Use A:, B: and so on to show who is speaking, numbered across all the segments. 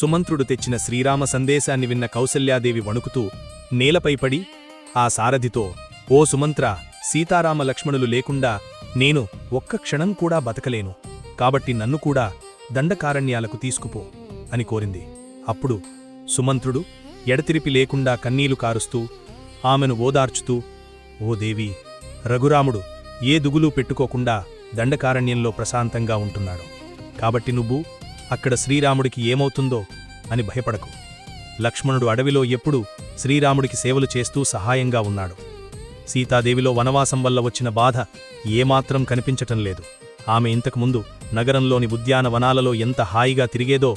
A: సుమంత్రుడు తెచ్చిన శ్రీరామ సందేశాన్ని విన్న కౌసల్యాదేవి వణుకుతూ నేలపై పడి ఆ సారథితో ఓ సుమంత్ర సీతారామ లక్ష్మణులు లేకుండా నేను ఒక్క క్షణం కూడా బతకలేను. కాబట్టి నన్ను కూడా దండకారణ్యాలకు తీసుకుపో అని కోరింది. అప్పుడు సుమంత్రుడు ఎడతిరిపి లేకుండా కన్నీలు కారుస్తూ ఆమెను ఓదార్చుతూ ఓ దేవి రఘురాముడు ఏ దుగులు పెట్టుకోకుండా దండకారణ్యంలో ప్రశాంతంగా ఉంటున్నాడు. కాబట్టి నువ్వు అక్కడ శ్రీరాముడికి ఏమవుతుందో అని భయపడకు. లక్ష్మణుడు అడవిలో ఎప్పుడూ శ్రీరాముడికి సేవలు చేస్తూ సహాయంగా ఉన్నాడు. సీతాదేవిలో వనవాసం వల్ల వచ్చిన బాధ ఏమాత్రం కనిపించటం లేదు. ఆమె ఇంతకుముందు నగరంలోని ఉద్యానవనాలలో ఎంత హాయిగా తిరిగేదో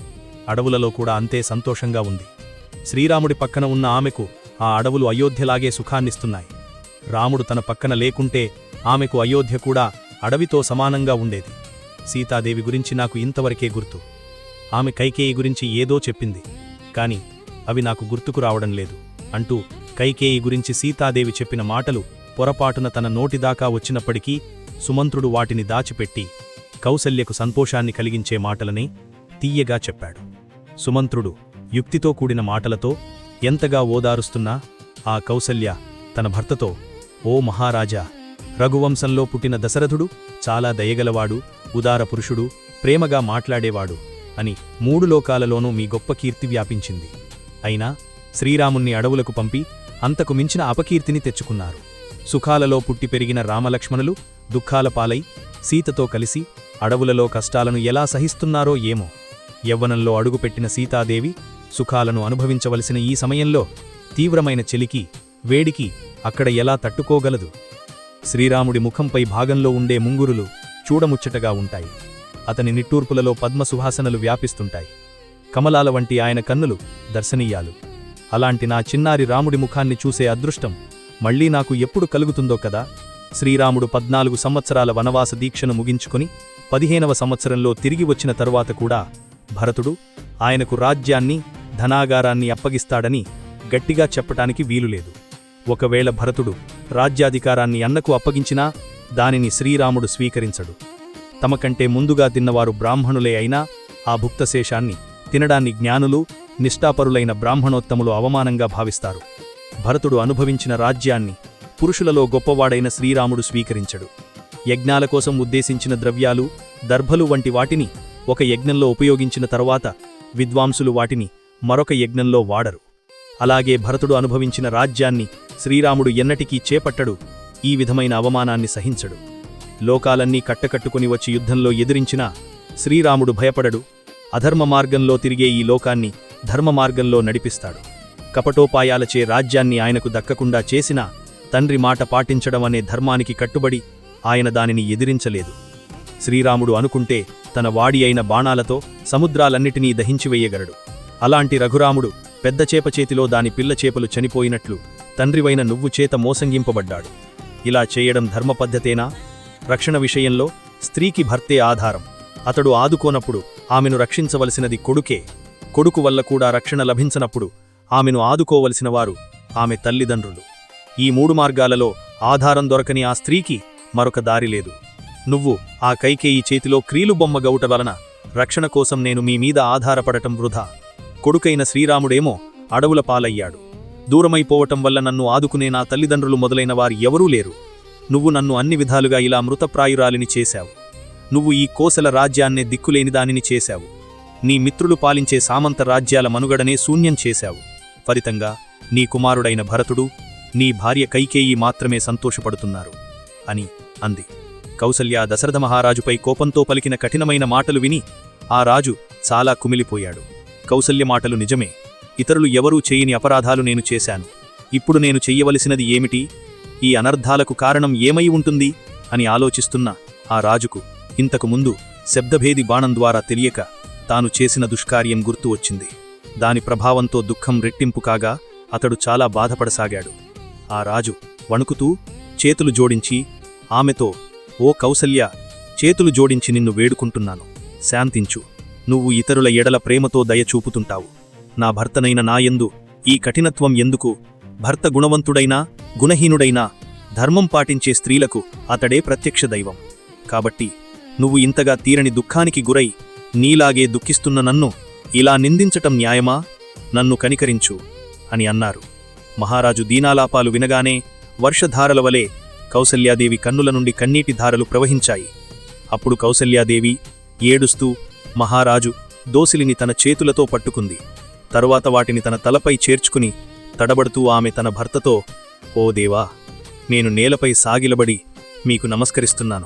A: అడవులలో కూడా అంతే సంతోషంగా ఉంది. శ్రీరాముడి పక్కన ఉన్న ఆమెకు ఆ అడవులు అయోధ్యలాగే సుఖాన్నిస్తున్నాయి. రాముడు తన పక్కన లేకుంటే ఆమెకు అయోధ్య కూడా అడవితో సమానంగా ఉండేది. సీతాదేవి గురించి నాకు ఇంతవరకే గుర్తు. ఆమె కైకేయి గురించి ఏదో చెప్పింది. కాని అవి నాకు గుర్తుకు రావడం లేదు. అంటూ కైకేయి గురించి సీతాదేవి చెప్పిన మాటలు పొరపాటున తన నోటిదాకా వచ్చినప్పటికీ సుమంత్రుడు వాటిని దాచిపెట్టి కౌసల్యకు సంతోషాన్ని కలిగించే మాటలనే తీయగా చెప్పాడు. సుమంత్రుడు యుక్తితో కూడిన మాటలతో ఎంతగా ఓదారుస్తున్నా ఆ కౌసల్య తన భర్తతో ఓ మహారాజా రఘువంశంలో పుట్టిన దశరథుడు చాలా దయగలవాడు ఉదార పురుషుడు ప్రేమగా మాట్లాడేవాడు. అని మూడు లోకాలలోనూ మీ గొప్ప కీర్తి వ్యాపించింది. అయినా శ్రీరాముణ్ణి అడవులకు పంపి అంతకు మించిన అపకీర్తిని తెచ్చుకున్నారు. సుఖాలలో పుట్టి పెరిగిన రామలక్ష్మణులు దుఃఖాల పాలై సీతతో కలిసి అడవులలో కష్టాలను ఎలా సహిస్తున్నారో ఏమో. యవ్వనంలో అడుగుపెట్టిన సీతాదేవి సుఖాలను అనుభవించవలసిన ఈ సమయంలో తీవ్రమైన చెలికి వేడికి అక్కడ ఎలా తట్టుకోగలదు? శ్రీరాముడి ముఖంపై భాగంలో ఉండే ముంగురులు చూడముచ్చటగా ఉంటాయి. అతని నిట్టూర్పులలో పద్మసుహాసనలు వ్యాపిస్తుంటాయి. కమలాల వంటి ఆయన కన్నులు దర్శనీయాలు. అలాంటి నా చిన్నారి రాముడి ముఖాన్ని చూసే అదృష్టం మళ్ళీ నాకు ఎప్పుడు కలుగుతుందో కదా? శ్రీరాముడు పద్నాలుగు సంవత్సరాల వనవాస దీక్షను ముగించుకుని పదిహేనవ సంవత్సరంలో తిరిగి వచ్చిన తరువాత కూడా భరతుడు ఆయనకు రాజ్యాన్ని ధనాగారాన్ని అప్పగిస్తాడని గట్టిగా చెప్పటానికి వీలులేదు. ఒకవేళ భరతుడు రాజ్యాధికారాన్ని అన్నకు అప్పగించినా దానిని శ్రీరాముడు స్వీకరించడు. తమకంటే ముందుగా తిన్నవారు బ్రాహ్మణులే అయినా ఆ భుక్తశేషాన్ని తినడాన్ని జ్ఞానులు నిష్ఠాపరులైన బ్రాహ్మణోత్తములు అవమానంగా భావిస్తారు. భరతుడు అనుభవించిన రాజ్యాన్ని పురుషులలో గొప్పవాడైన శ్రీరాముడు స్వీకరించడు. యజ్ఞాల కోసం ఉద్దేశించిన ద్రవ్యాలు దర్భలు వంటి వాటిని ఒక యజ్ఞంలో ఉపయోగించిన తరువాత విద్వాంసులు వాటిని మరొక యజ్ఞంలో వాడరు. అలాగే భరతుడు అనుభవించిన రాజ్యాన్ని శ్రీరాముడు ఎన్నటికీ చేపట్టడు ఈ విధమైన అవమానాన్ని సహించడు. లోకాలన్నీ కట్టకట్టుకుని వచ్చి యుద్ధంలో ఎదిరించినా శ్రీరాముడు భయపడడు. అధర్మ మార్గంలో తిరిగే ఈ లోకాన్ని ధర్మ మార్గంలో నడిపిస్తాడు. కపటోపాయాలచే రాజ్యాన్ని ఆయనకు దక్కకుండా చేసినా తండ్రి మాట పాటించడం అనే ధర్మానికి కట్టుబడి ఆయన దానిని ఎదిరించలేదు. శ్రీరాముడు అనుకుంటే తన వాడి అయిన బాణాలతో సముద్రాలన్నిటినీ దహించివేయగలడు అలాంటి రఘురాముడు పెద్ద చేప చేతిలో దాని పిల్ల చేపలు చనిపోయినట్లు తండ్రివైన నువ్వు చేత మోసంగింపబడ్డాడు. ఇలా చేయడం ధర్మపద్ధతేనా? రక్షణ విషయంలో స్త్రీకి భర్తే ఆధారం. అతడు ఆదుకోనప్పుడు ఆమెను రక్షించవలసినది కొడుకే. కొడుకు వల్ల కూడా రక్షణ లభించనప్పుడు ఆమెను ఆదుకోవలసిన వారు ఆమె తల్లిదండ్రులు. ఈ మూడు మార్గాలలో ఆధారం దొరకని ఆ స్త్రీకి మరొక దారి లేదు. నువ్వు ఆ కైకేయి చేతిలో క్రీలు బొమ్మ గౌట వలన రక్షణ కోసం నేను మీ మీద ఆధారపడటం వృధా. కొడుకైన శ్రీరాముడేమో అడవుల పాలయ్యాడు. దూరమైపోవటం వల్ల నన్ను ఆదుకునే నా తల్లిదండ్రులు మొదలైన వారు ఎవరూ లేరు. నువ్వు నన్ను అన్ని విధాలుగా ఇలా మృతప్రాయురాలిని చేశావు. నువ్వు ఈ కోసల రాజ్యాన్నే దిక్కులేని దానిని చేశావు. నీ మిత్రులు పాలించే సామంత రాజ్యాల మనుగడనే శూన్యం చేశావు. ఫలితంగా నీ కుమారుడైన భరతుడు నీ భార్య కైకేయి మాత్రమే సంతోషపడుతున్నారు అని అంది. కౌసల్య దశరథ మహారాజుపై కోపంతో పలికిన కఠినమైన మాటలు విని ఆ రాజు చాలా కుమిలిపోయాడు. కౌసల్య మాటలు నిజమే. ఇతరులు ఎవరూ చేయని అపరాధాలు నేను చేశాను. ఇప్పుడు నేను చెయ్యవలసినది ఏమిటి? ఈ అనర్ధాలకు కారణం ఏమై ఉంటుంది? అని ఆలోచిస్తున్న ఆ రాజుకు ఇంతకు ముందు శబ్దభేది బాణం ద్వారా తెలియక తాను చేసిన దుష్కార్యం గుర్తు వచ్చింది. దాని ప్రభావంతో దుఃఖం రెట్టింపు కాగా అతడు చాలా బాధపడసాగాడు. ఆ రాజు వణుకుతూ చేతులు జోడించి ఆమెతో ఓ కౌసల్య చేతులు జోడించి నిన్ను వేడుకుంటున్నాను. శాంతించు. నువ్వు ఇతరుల ఎడల ప్రేమతో దయ చూపుతుంటావు. నా భర్తనైన నాయందు ఈ కఠినత్వం ఎందుకు భర్త గుణవంతుడైనా గుణహీనుడైనా ధర్మం పాటించే స్త్రీలకు అతడే ప్రత్యక్ష దైవం. కాబట్టి నువ్వు ఇంతగా తీరని దుఃఖానికి గురై నీలాగే దుఃఖిస్తున్న నన్ను
B: ఇలా నిందించటం న్యాయమా? నన్ను కనికరించు అని అన్నారు. మహారాజు దీనాలాపాలు వినగానే వర్షధారల వలె కౌసల్యాదేవి కన్నుల నుండి కన్నీటి ధారలు ప్రవహించాయి. అప్పుడు కౌసల్యాదేవి ఏడుస్తూ మహారాజు దోసిలిని తన చేతులతో పట్టుకుంది. తరువాత వాటిని తన తలపై చేర్చుకుని తడబడుతూ ఆమె తన భర్తతో ఓ దేవా నేను నేలపై సాగిలబడి మీకు నమస్కరిస్తున్నాను.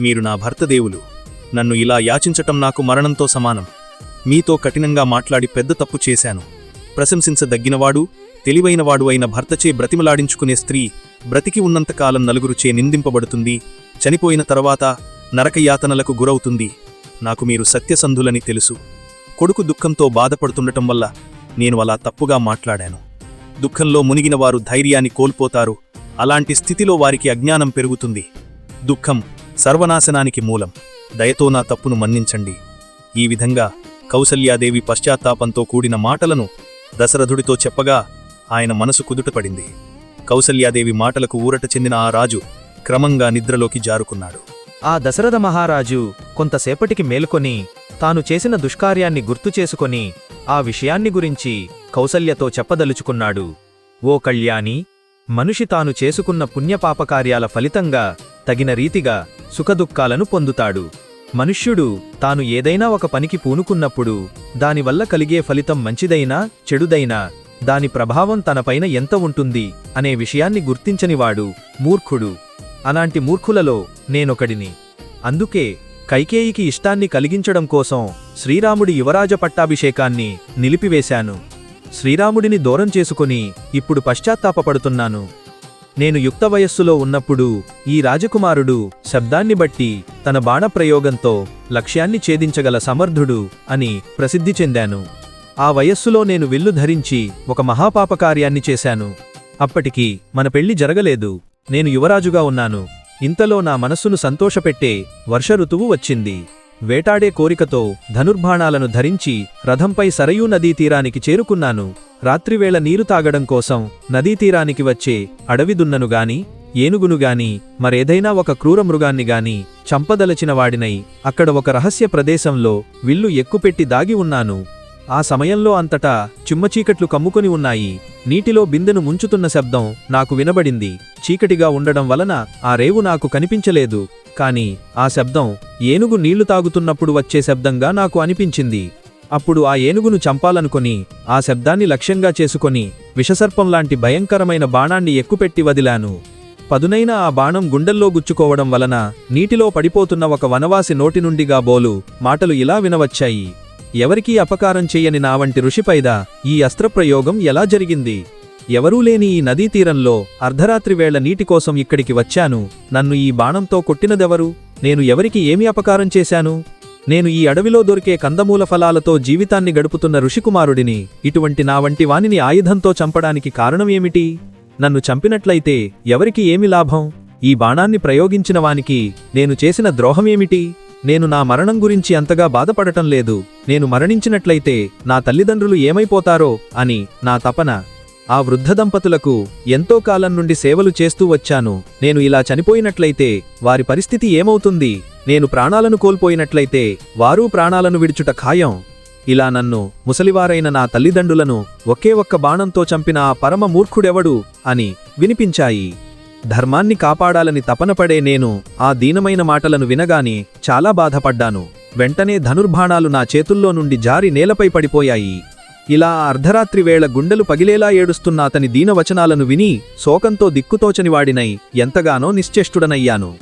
B: మీరు నా భర్తదేవులు. నన్ను ఇలా యాచించటం నాకు మరణంతో సమానం. మీతో కఠినంగా మాట్లాడి పెద్ద తప్పు చేశాను. ప్రశంసించదగ్గినవాడు తెలివైనవాడు అయిన భర్తచే బ్రతిమలాడించుకునే స్త్రీ బ్రతికి ఉన్నంతకాలం నలుగురుచే నిందింపబడుతుంది. చనిపోయిన తర్వాత నరకయాతనలకు గురవుతుంది. నాకు మీరు సత్యసంధులని తెలుసు. కొడుకు దుఃఖంతో బాధపడుతుండటం వల్ల నేను అలా తప్పుగా మాట్లాడాను. దుఃఖంలో మునిగిన వారు ధైర్యాన్ని కోల్పోతారు. అలాంటి స్థితిలో వారికి అజ్ఞానం పెరుగుతుంది. దుఃఖం సర్వనాశనానికి మూలం. దయతో నా తప్పును మన్నించండి. ఈ విధంగా కౌసల్యాదేవి పశ్చాత్తాపంతో కూడిన మాటలను దశరథుడితో చెప్పగా ఆయన మనసు కుదుటపడింది. కౌసల్యాదేవి మాటలకు ఊరట చెందిన ఆ రాజు క్రమంగా నిద్రలోకి జారుకున్నాడు.
A: ఆ దశరథ మహారాజు కొంతసేపటికి మేలుకొని తాను చేసిన దుష్కార్యాన్ని గుర్తు చేసుకొని ఆ విషయాన్ని గురించి కౌసల్యతో చెప్పదలుచుకున్నాడు. ఓ కళ్యాణి మనిషి తాను చేసుకున్న పుణ్యపాపకార్యాల ఫలితంగా తగిన రీతిగా సుఖదుఖాలను పొందుతాడు. మనుష్యుడు తాను ఏదైనా ఒక పనికి పూనుకున్నప్పుడు దానివల్ల కలిగే ఫలితం మంచిదైనా చెడుదైనా దాని ప్రభావం తనపైన ఎంత ఉంటుంది అనే విషయాన్ని గుర్తించనివాడు మూర్ఖుడు. అలాంటి మూర్ఖులలో నేనొకడిని. అందుకే కైకేయికి ఇష్టాన్ని కలిగించడం కోసం శ్రీరాముడి యువరాజ పట్టాభిషేకాన్ని నిలిపివేశాను. శ్రీరాముడిని దూరం చేసుకుని ఇప్పుడు పశ్చాత్తాపపడుతున్నాను. నేను యుక్త వయస్సులో ఉన్నప్పుడు ఈ రాజకుమారుడు శబ్దాన్ని బట్టి తన బాణప్రయోగంతో లక్ష్యాన్ని ఛేదించగల సమర్థుడు అని ప్రసిద్ధి చెందాను. ఆ వయస్సులో నేను విల్లు ధరించి ఒక మహాపాపకార్యాన్ని చేశాను. అప్పటికి మన పెళ్ళి జరగలేదు. నేను యువరాజుగా ఉన్నాను. ఇంతలో నా మనస్సును సంతోషపెట్టే వర్ష ఋతువు వచ్చింది. వేటాడే కోరికతో ధనుర్బాణాలను ధరించి రథంపై సరయూ నదీ తీరానికి చేరుకున్నాను. రాత్రివేళ నీరు తాగడం కోసం నదీ తీరానికి వచ్చే అడవిదున్ననుగాని ఏనుగునుగాని మరేదైనా ఒక క్రూర మృగాన్నిగాని చంపదలచిన వాడినై అక్కడ ఒక రహస్య ప్రదేశంలో విల్లు ఎక్కుపెట్టి దాగి ఉన్నాను. ఆ సమయంలో అంతటా చిమ్మచీకట్లు కమ్ముకొని ఉన్నాయి. నీటిలో బిందెను ముంచుతున్న శబ్దం నాకు వినబడింది. చీకటిగా ఉండడం వలన ఆ రేవు నాకు కనిపించలేదు. కాని ఆ శబ్దం ఏనుగు నీళ్ళు తాగుతున్నప్పుడు వచ్చే శబ్దంగా నాకు అనిపించింది. అప్పుడు ఆ ఏనుగును చంపాలనుకొని ఆ శబ్దాన్ని లక్ష్యంగా చేసుకొని విషసర్పంలాంటి భయంకరమైన బాణాన్ని ఎక్కుపెట్టి వదిలాను. పదునైన ఆ బాణం గుండెల్లో గుచ్చుకోవడం వలన నీటిలో పడిపోతున్న ఒక వనవాసి నోటి నుండిగా బోలు మాటలు ఇలా వినవచ్చాయి. ఎవరికీ అపకారం చెయ్యని నా వంటి ఋషిపైదా ఈ అస్త్రప్రయోగం ఎలా జరిగింది? ఎవరూ లేని ఈ నదీ తీరంలో అర్ధరాత్రి వేళ నీటి కోసం ఇక్కడికి వచ్చాను. నన్ను ఈ బాణంతో కొట్టినదెవరు? నేను ఎవరికి ఏమి అపకారం చేశాను? నేను ఈ అడవిలో దొరికే కందమూల ఫలాలతో జీవితాన్ని గడుపుతున్న ఋషికుమారుడిని ఇటువంటి నా వంటి వానిని ఆయుధంతో చంపడానికి కారణం ఏమిటి? నన్ను చంపినట్లయితే ఎవరికి ఏమి లాభం? ఈ బాణాన్ని ప్రయోగించిన వానికి నేను చేసిన ద్రోహమేమిటి నేను నా మరణం గురించి అంతగా బాధపడటం లేదు. నేను మరణించినట్లయితే నా తల్లిదండ్రులు ఏమైపోతారో అని నా తపన. ఆ వృద్ధ దంపతులకు ఎంతో కాలం నుండి సేవలు చేస్తూ వచ్చాను. నేను ఇలా చనిపోయినట్లయితే వారి పరిస్థితి ఏమవుతుంది? నేను ప్రాణాలను కోల్పోయినట్లయితే వారూ ప్రాణాలను విడుచుట ఖాయం. ఇలా నన్ను ముసలివారైన నా తల్లిదండ్రులను ఒకే ఒక్క బాణంతో చంపిన ఆ పరమ మూర్ఖుడెవడు అని వినిపించాయి. ధర్మాన్ని కాపాడాలని తపనపడే నేను ఆ దీనమైన మాటలను వినగానే చాలా బాధపడ్డాను. వెంటనే ధనుర్బాణాలు నా చేతుల్లో నుండి జారి నేలపై పడిపోయాయి. ఇలా అర్ధరాత్రి వేళ గుండెలు పగిలేలా ఏడుస్తున్న అతని దీనవచనాలను విని శోకంతో దిక్కుతోచనివాడినై ఎంతగానో నిశ్చేష్టుడనయ్యాను.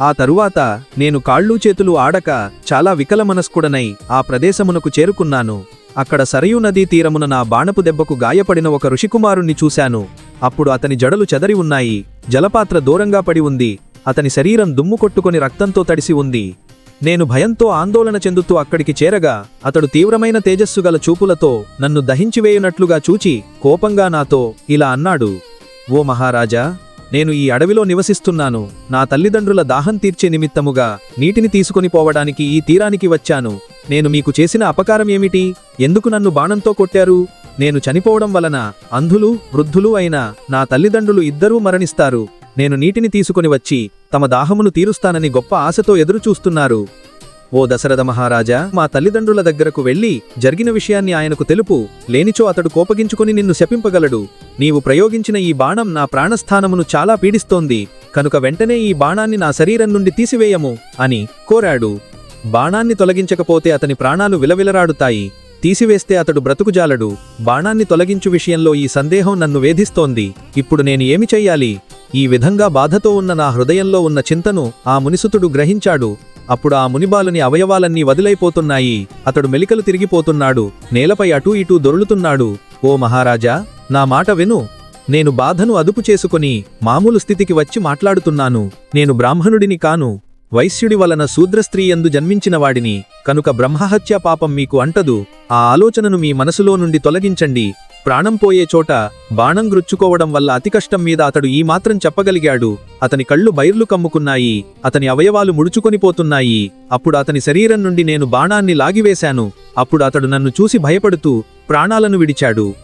A: ఆ తరువాత నేను కాళ్ళూ చేతులు ఆడక చాలా వికలమనస్కుడనై ఆ ప్రదేశమునకు చేరుకున్నాను. అక్కడ సరయూ నదీ తీరమున నా బాణపు దెబ్బకు గాయపడిన ఒక ఋషికుమారుణ్ణి చూశాను. అప్పుడు అతని జడలు చెదరి ఉన్నాయి. జలపాత్ర దూరంగా పడి ఉంది. అతని శరీరం దుమ్ము కొట్టుకొని రక్తంతో తడిసి ఉంది. నేను భయంతో ఆందోళన చెందుతూ అక్కడికి చేరగా అతడు తీవ్రమైన తేజస్సుగల చూపులతో నన్ను దహించివేయునట్లుగా చూచి కోపంగా నాతో ఇలా అన్నాడు. ఓ మహారాజా నేను ఈ అడవిలో నివసిస్తున్నాను. నా తల్లిదండ్రుల దాహం తీర్చే నిమిత్తముగా నీటిని తీసుకుని పోవడానికి ఈ తీరానికి వచ్చాను. నేను మీకు చేసిన అపకారం ఏమిటి? ఎందుకు నన్ను బాణంతో కొట్టారు? నేను చనిపోవడం వలన అంధులు వృద్ధులు అయిన నా తల్లిదండ్రులు ఇద్దరూ మరణిస్తారు. నేను నీటిని తీసుకుని వచ్చి తమ దాహమును తీరుస్తానని గొప్ప ఆశతో ఎదురుచూస్తున్నారు. ఓ దశరథ మహారాజా మా తల్లిదండ్రుల దగ్గరకు వెళ్ళి జరిగిన విషయాన్ని ఆయనకు తెలుపు. లేనిచో అతడు కోపగించుకుని నిన్ను శపింపగలడు. నీవు ప్రయోగించిన ఈ బాణం నా ప్రాణస్థానమును చాలా పీడిస్తోంది. కనుక వెంటనే ఈ బాణాన్ని నా శరీరం నుండి తీసివేయము అని కోరాడు. బాణాన్ని తొలగించకపోతే అతని ప్రాణాలు విలవిలరాడుతాయి. తీసివేస్తే అతడు బ్రతుకుజాలడు. బాణాన్ని తొలగించు విషయంలో ఈ సందేహం నన్ను వేధిస్తోంది. ఇప్పుడు నేను ఏమి చెయ్యాలి? ఈ విధంగా బాధతో ఉన్న నా హృదయంలో ఉన్న చింతను ఆ మునిసుతుడు గ్రహించాడు. అప్పుడు ఆ మునిబాలుని అవయవాలన్నీ వదిలైపోతున్నాయి. అతడు మెలికలు తిరిగిపోతున్నాడు. నేలపై అటూ ఇటూ దొరులుతున్నాడు. ఓ మహారాజా నా మాట విను. నేను బాధను అదుపు చేసుకుని మామూలు స్థితికి వచ్చి మాట్లాడుతున్నాను. నేను బ్రాహ్మణుడిని కాను. వైశ్యుడి వలన శూద్రస్త్రీయందు జన్మించిన వాడిని కనుక బ్రహ్మహత్య పాపం మీకు అంటదు. ఆ ఆలోచనను మీ మనసులో నుండి తొలగించండి. ప్రాణం పోయే చోట బాణం గ్రుచ్చుకోవడం వల్ల అతి కష్టం మీద అతడు ఈ మాత్రం చెప్పగలిగాడు. అతని కళ్ళు బైర్లు కమ్ముకున్నాయి. అతని అవయవాలు ముడుచుకొని పోతున్నాయి. అప్పుడు అతని శరీరం నుండి నేను బాణాన్ని లాగివేశాను. అప్పుడు అతడు నన్ను చూసి భయపడుతూ ప్రాణాలను విడిచాడు.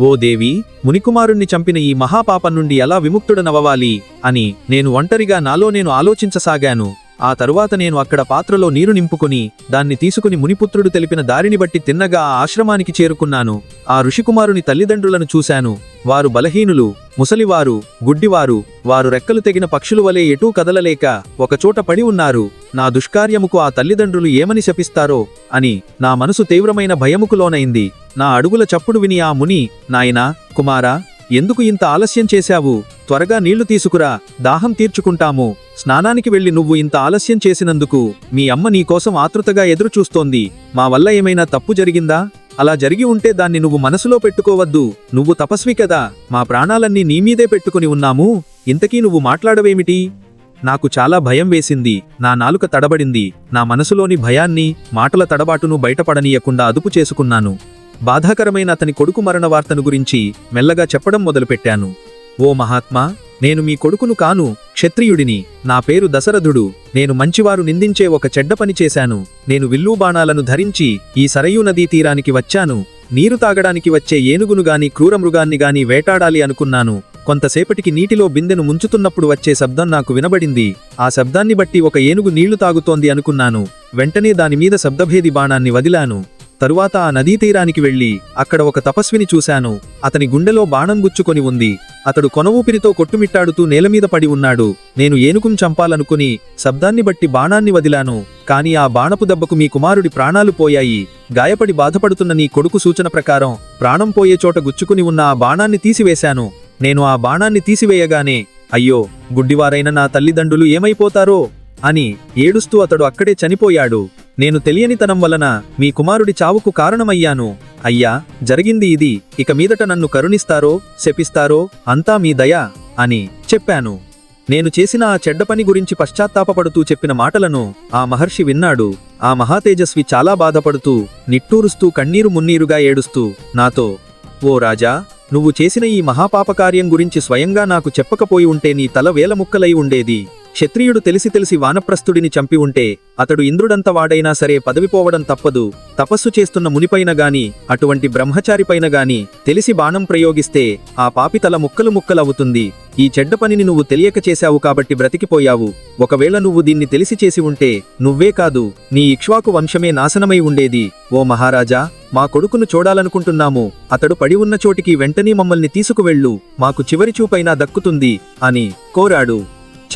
A: ఓ దేవి మునికుమారుణ్ణి చంపిన ఈ మహాపాపం నుండి ఎలా విముక్తుడనవ్వాలి? అని నేను ఒంటరిగా నాలో నేను ఆలోచించసాగాను. ఆ తరువాత నేను అక్కడ పాత్రలో నీరు నింపుకుని దాన్ని తీసుకుని మునిపుత్రుడు తెలిపిన దారిని బట్టి తిన్నగా ఆ ఆశ్రమానికి చేరుకున్నాను. ఆ ఋషికుమారుని తల్లిదండ్రులను చూశాను. వారు బలహీనులు ముసలివారు గుడ్డివారు వారు రెక్కలు తెగిన పక్షులు వలె ఎటూ కదలలేక ఒకచోట పడి ఉన్నారు. నా దుష్కార్యముకు ఆ తల్లిదండ్రులు ఏమని శపిస్తారో అని నా మనసు తీవ్రమైన భయముకు లోనైంది. నా అడుగుల చప్పుడు విని ఆ ముని నాయనా కుమారా ఎందుకు ఇంత ఆలస్యం చేశావు? త్వరగా నీళ్ళు తీసుకురా దాహం తీర్చుకుంటాము. స్నానానికి వెళ్ళి నువ్వు ఇంత ఆలస్యం చేసినందుకు మీ అమ్మ నీకోసం ఆతృతగా ఎదురుచూస్తోంది. మా వల్ల ఏమైనా తప్పు జరిగిందా? అలా జరిగి ఉంటే దాన్ని నువ్వు మనసులో పెట్టుకోవద్దు. నువ్వు తపస్వి కదా. మా ప్రాణాలన్నీ నీమీదే పెట్టుకుని ఉన్నాము. ఇంతకీ నువ్వు మాట్లాడవేమిటి? నాకు చాలా భయం వేసింది. నా నాలుక తడబడింది. నా మనసులోని భయాన్ని మాటల తడబాటును బయటపడనీయకుండా అదుపు చేసుకున్నాను. బాధాకరమైన అతని కొడుకు మరణ వార్తను గురించి మెల్లగా చెప్పడం మొదలుపెట్టాను. ఓ మహాత్మా నేను మీ కొడుకును కాను క్షత్రియుడిని. నా పేరు దశరథుడు. నేను మంచివారు నిందించే ఒక చెడ్డ పని చేశాను. నేను విల్లు బాణాలను ధరించి ఈ సరయూ నదీ తీరానికి వచ్చాను. నీరు తాగడానికి వచ్చే ఏనుగును గాని క్రూరమృగాన్ని గాని వేటాడాలి అనుకున్నాను. కొంతసేపటికి నీటిలో బిందెను ముంచుతున్నప్పుడు వచ్చే శబ్దం నాకు వినబడింది. ఆ శబ్దాన్ని బట్టి ఒక ఏనుగు నీళ్ళు తాగుతోంది అనుకున్నాను. వెంటనే దానిమీద శబ్దభేది బాణాన్ని వదిలాను. తరువాత ఆ నదీ తీరానికి వెళ్ళి అక్కడ ఒక తపస్విని చూశాను. అతని గుండెలో బాణం గుచ్చుకొని ఉంది. అతడు కొన ఊపిరితో కొట్టుమిట్టాడుతూ నేలమీద పడి ఉన్నాడు. నేను ఏనుకుం చంపాలనుకుని శబ్దాన్ని బట్టి బాణాన్ని వదిలాను. కాని ఆ బాణపు దెబ్బకు మీ కుమారుడి ప్రాణాలు పోయాయి. గాయపడి బాధపడుతున్న నీ కొడుకు సూచన ప్రకారం ప్రాణం పోయే చోట గుచ్చుకుని ఉన్న ఆ బాణాన్ని తీసివేశాను. నేను ఆ బాణాన్ని తీసివేయగానే అయ్యో గుడ్డివారైన నా తల్లిదండ్రులు ఏమైపోతారో? అని ఏడుస్తూ అతడు అక్కడే చనిపోయాడు. నేను తెలియనితనం వలన మీ కుమారుడి చావుకు కారణమయ్యాను. అయ్యా జరిగింది ఇది. ఇక మీదట నన్ను కరుణిస్తారో శపిస్తారో అంతా మీ దయ అని చెప్పాను. నేను చేసిన ఆ చెడ్డ పని గురించి పశ్చాత్తాపపడుతూ చెప్పిన మాటలను ఆ మహర్షి విన్నాడు. ఆ మహాతేజస్వి చాలా బాధపడుతూ నిట్టూరుస్తూ కన్నీరు మున్నీరుగా ఏడుస్తూ నాతో ఓ రాజా నువ్వు చేసిన ఈ మహాపాపకార్యం గురించి స్వయంగా నాకు చెప్పకపోయి ఉంటే నీ తల వేలముక్కలై ఉండేది. క్షత్రియుడు తెలిసి తెలిసి వానప్రస్థుడిని చంపి ఉంటే అతడు ఇంద్రుడంత వాడైనా సరే పదవిపోవడం తప్పదు. తపస్సు చేస్తున్న మునిపైన గాని అటువంటి బ్రహ్మచారిపైన గాని తెలిసి బాణం ప్రయోగిస్తే ఆ పాపి తల ముక్కలు ముక్కలవుతుంది. ఈ చెడ్డ పనిని నువ్వు తెలియక చేశావు కాబట్టి బ్రతికిపోయావు. ఒకవేళ నువ్వు దీన్ని తెలిసి చేసి ఉంటే నువ్వే కాదు నీ ఇక్ష్వాకు వంశమే నాశనమై ఉండేది. ఓ మహారాజా మా కొడుకును చూడాలనుకుంటున్నాము. అతడు పడి ఉన్న చోటికి వెంటనే మమ్మల్ని తీసుకువెళ్ళు. మాకు చివరి చూపైనా దక్కుతుంది అని కోరాడు.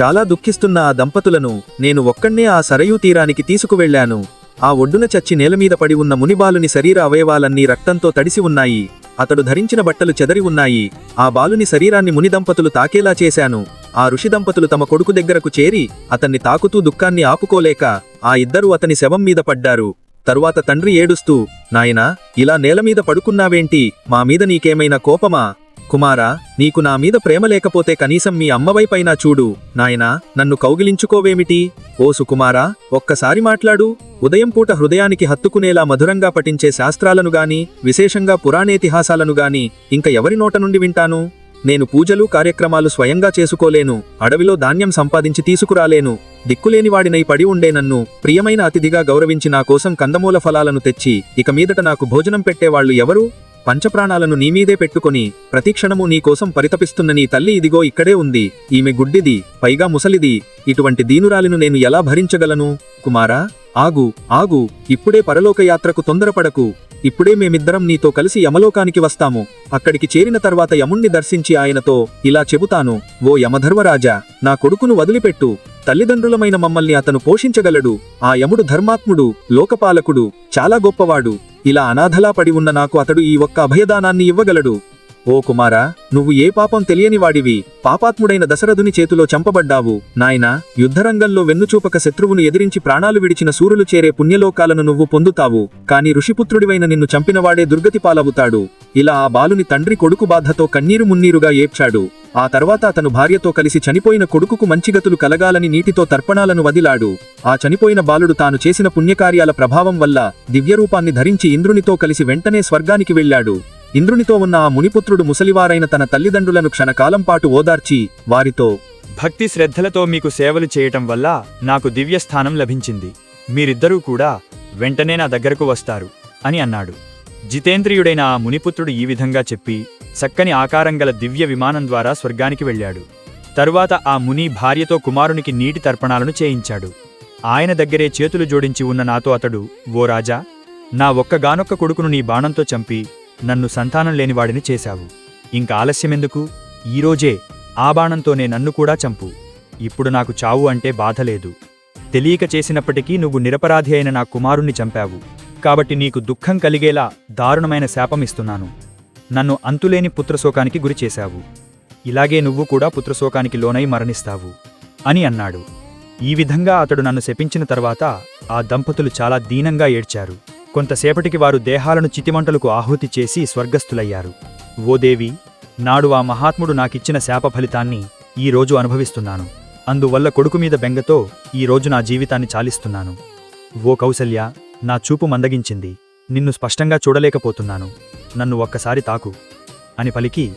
A: చాలా దుఃఖిస్తున్న ఆ దంపతులను నేను ఒక్కణ్ణే ఆ సరయూ తీరానికి తీసుకువెళ్ళాను ఆ ఒడ్డున చచ్చి నేలమీద పడి ఉన్న మునిబాలుని శరీర అవయవాలన్నీ రక్తంతో తడిసి ఉన్నాయి. అతడు ధరించిన బట్టలు చెదరి ఉన్నాయి. ఆ బాలుని శరీరాన్ని ముని దంపతులు తాకేలా చేశాను. ఆ ఋషి దంపతులు తమ కొడుకు దగ్గరకు చేరి అతన్ని తాకుతూ దుఃఖాన్ని ఆపుకోలేక ఆ ఇద్దరూ అతని శవం మీద పడ్డారు. తరువాత తండ్రి ఏడుస్తూ నాయనా ఇలా నేలమీద పడుకున్నావేంటి? మా మీద నీకేమైనా కోపమా? కుమారా నీకు నా మీద ప్రేమ లేకపోతే కనీసం మీ అమ్మవైపైనా చూడు. నాయనా నన్ను కౌగిలించుకోవేమిటి? ఓ సుకుమారా ఒక్కసారి మాట్లాడు. ఉదయం పూట హృదయానికి హత్తుకునేలా మధురంగా పఠించే శాస్త్రాలను గాని విశేషంగా పురాణేతిహాసాలను గాని ఇంక ఎవరి నోట నుండి వింటాను? నేను పూజలు కార్యక్రమాలు స్వయంగా చేసుకోలేను. అడవిలో ధాన్యం సంపాదించి తీసుకురాలేను. దిక్కులేని వాడినై పడి ఉండే నన్ను ప్రియమైన అతిథిగా గౌరవించి నా కోసం కందమూల ఫలాలను తెచ్చి ఇక మీదట నాకు భోజనం పెట్టేవాళ్ళు ఎవరు? పంచప్రాణాలను నీమీదే పెట్టుకొని ప్రతిక్షణము నీకోసం పరితపిస్తున్న నీ తల్లి ఇదిగో ఇక్కడే ఉంది. ఈమె గుడ్డిది పైగా ముసలిది. ఇటువంటి దీనురాలిను నేను ఎలా భరించగలను? కుమారా ఆగు ఆగు. ఇప్పుడే పరలోకయాత్రకు తొందరపడకు. ఇప్పుడే మేమిద్దరం నీతో కలిసి యమలోకానికి వస్తాము. అక్కడికి చేరిన తర్వాత యముణ్ణి దర్శించి ఆయనతో ఇలా చెబుతాను ఓ యమధర్వరాజా నా కొడుకును వదిలిపెట్టు. తల్లిదండ్రులమైన మమ్మల్ని అతను పోషించగలడు. ఆ యముడు ధర్మాత్ముడు లోకపాలకుడు చాలా గొప్పవాడు. ఇలా అనాథలా పడి ఉన్న నాకు అతడు ఈ ఒక్క అభయదానాన్ని ఇవ్వగలడు. ఓ కుమారా నువ్వు ఏ పాపం తెలియని వాడివి. పాపాత్ముడైన దశరథుని చేతిలో చంపబడ్డావు. నాయనా యుద్ధరంగంలో వెన్నుచూపక శత్రువును ఎదిరించి ప్రాణాలు విడిచిన సూరులు చేరే పుణ్యలోకాలను నువ్వు పొందుతావు. కాని ఋషిపుత్రుడివైన నిన్ను చంపినవాడే దుర్గతి పాలవుతాడు. ఇలా ఆ బాలుని తండ్రి కొడుకు బాధతో కన్నీరు మున్నీరుగా ఏడ్చాడు. ఆ తర్వాత అతను భార్యతో కలిసి చనిపోయిన కొడుకుకు మంచిగతులు కలగాలని నీటితో తర్పణాలను వదిలాడు. ఆ చనిపోయిన బాలుడు తాను చేసిన పుణ్యకార్యాల ప్రభావం వల్ల దివ్యరూపాన్ని ధరించి ఇంద్రునితో కలిసి వెంటనే స్వర్గానికి వెళ్ళాడు. ఇంద్రునితో ఉన్న ఆ మునిపుత్రుడు ముసలివారైన తన తల్లిదండ్రులను క్షణకాలం పాటు ఓదార్చి వారితో
C: భక్తి శ్రద్ధలతో మీకు సేవలు చేయటం వల్ల నాకు దివ్యస్థానం లభించింది. మీరిద్దరూ కూడా వెంటనే నా దగ్గరకు వస్తారు అని అన్నాడు. జితేంద్రియుడైన ఆ మునిపుత్రుడు ఈ విధంగా చెప్పి చక్కని ఆకారం గల దివ్య విమానం ద్వారా స్వర్గానికి వెళ్ళాడు. తరువాత ఆ ముని భార్యతో కుమారునికి నీటి తర్పణాలను చేయించాడు. ఆయన దగ్గరే చేతులు జోడించి ఉన్న నాతో అతడు ఓ రాజా నా ఒక్కగానొక్క కొడుకును నీ బాణంతో చంపి నన్ను సంతానం లేనివాడిని చేశావు. ఇంక ఆలస్యమెందుకు? ఈరోజే ఆ బాణంతోనే నన్ను కూడా చంపు. ఇప్పుడు నాకు చావు అంటే బాధలేదు తెలియక చేసినప్పటికీ నువ్వు నిరపరాధి అయిన నా కుమారుణ్ణి చంపావు. కాబట్టి నీకు దుఃఖం కలిగేలా దారుణమైన శాపమిస్తున్నాను నన్ను అంతులేని పుత్రశోకానికి గురిచేశావు ఇలాగే నువ్వు కూడా పుత్రశోకానికి లోనై మరణిస్తావు. అని అన్నాడు. ఈ విధంగా అతడు నన్ను శపించిన తర్వాత ఆ దంపతులు చాలా దీనంగా ఏడ్చారు. కొంతసేపటికి వారు దేహాలను చితిమంటలకు ఆహుతి చేసి స్వర్గస్థులయ్యారు. ఓ దేవి నాడు ఆ మహాత్ముడు నాకిచ్చిన శాప ఫలితాన్ని ఈ రోజు అనుభవిస్తున్నాను. అందువల్ల కొడుకు మీద బెంగతో ఈ రోజు నా జీవితాన్ని చాలిస్తున్నాను. ఓ కౌసల్య నా చూపు మందగించింది. నిన్ను స్పష్టంగా చూడలేకపోతున్నాను. నన్ను ఒక్కసారి తాకు. అని పలికి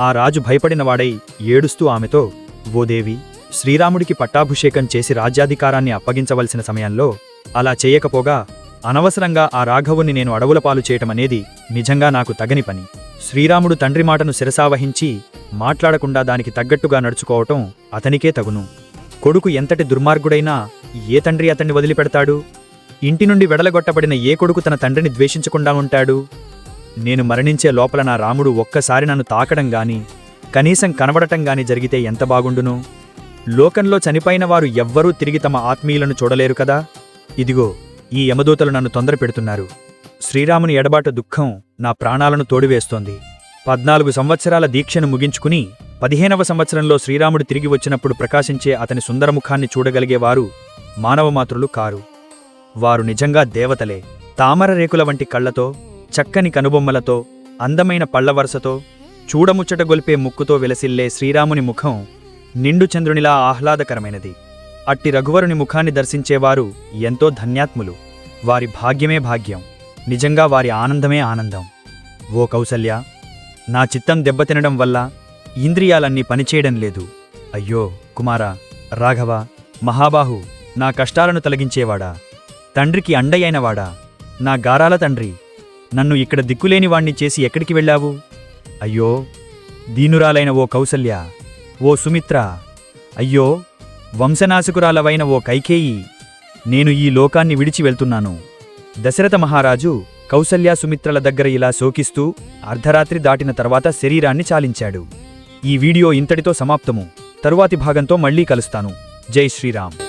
C: ఆ రాజు భయపడినవాడై ఏడుస్తూ ఆమెతో ఓ దేవి శ్రీరాముడికి పట్టాభిషేకం చేసి రాజ్యాధికారాన్ని అప్పగించవలసిన సమయంలో అలా చేయకపోగా అనవసరంగా ఆ రాఘవుని నేను అడవుల పాలు చేయటమనేది నిజంగా నాకు తగని పని. శ్రీరాముడు తండ్రి మాటను శిరసావహించి మాట్లాడకుండా దానికి తగ్గట్టుగా నడుచుకోవటం అతనికే తగును. కొడుకు ఎంతటి దుర్మార్గుడైనా ఏ తండ్రి అతన్ని వదిలిపెడతాడు? ఇంటి నుండి వెడలగొట్టబడిన ఏ కొడుకు తన తండ్రిని ద్వేషించకుండా ఉంటాడు? నేను మరణించే లోపల నా రాముడు ఒక్కసారి నన్ను తాకడం గాని కనీసం కనబడటం గాని జరిగితే ఎంత బాగుండును? లోకంలో చనిపోయిన వారు ఎవ్వరూ తిరిగి తమ ఆత్మీయులను చూడలేరు కదా? ఇదిగో ఈ యమదూతలు నన్ను తొందర పెడుతున్నారు. శ్రీరాముని ఎడబాటు దుఃఖం నా ప్రాణాలను తోడివేస్తోంది. పద్నాలుగు సంవత్సరాల దీక్షను ముగించుకుని పదిహేనవ సంవత్సరంలో శ్రీరాముడు తిరిగి వచ్చినప్పుడు ప్రకాశించే అతని సుందరముఖాన్ని చూడగలిగేవారు మానవమాతృలు కారు. వారు నిజంగా దేవతలే. తామర రేకుల వంటి కళ్ళతో చక్కని కనుబొమ్మలతో అందమైన పళ్ళవరసతో చూడముచ్చటగొల్పే ముక్కుతో విలసిల్లే శ్రీరాముని ముఖం నిండు చంద్రునిలా ఆహ్లాదకరమైనది. అట్టి రఘువరుని ముఖాన్ని దర్శించేవారు ఎంతో ధన్యాత్ములు. వారి భాగ్యమే భాగ్యం. నిజంగా వారి ఆనందమే ఆనందం. ఓ కౌసల్య నా చిత్తం దెబ్బతినడం వల్ల ఇంద్రియాలన్నీ పనిచేయడం లేదు. అయ్యో కుమారా రాఘవ మహాబాహు నా కష్టాలను తొలగించేవాడా? తండ్రికి అండయైనవాడా నా గారాల తండ్రి నన్ను ఇక్కడ దిక్కులేని వాణ్ణి చేసి ఎక్కడికి వెళ్ళావు? అయ్యో దీనురాలైన ఓ కౌసల్య ఓ సుమిత్ర అయ్యో వంశనాశకురాలవైన ఓ కైకేయి నేను ఈ లోకాన్ని విడిచి వెళ్తున్నాను. దశరథ మహారాజు కౌసల్య సుమిత్రల దగ్గర ఇలా శోకిస్తూ అర్ధరాత్రి దాటిన తర్వాత శరీరాన్ని చాలించాడు. ఈ వీడియో ఇంతటితో సమాప్తము. తరువాతి భాగంతో మళ్ళీ కలుస్తాను. జై శ్రీరామ్.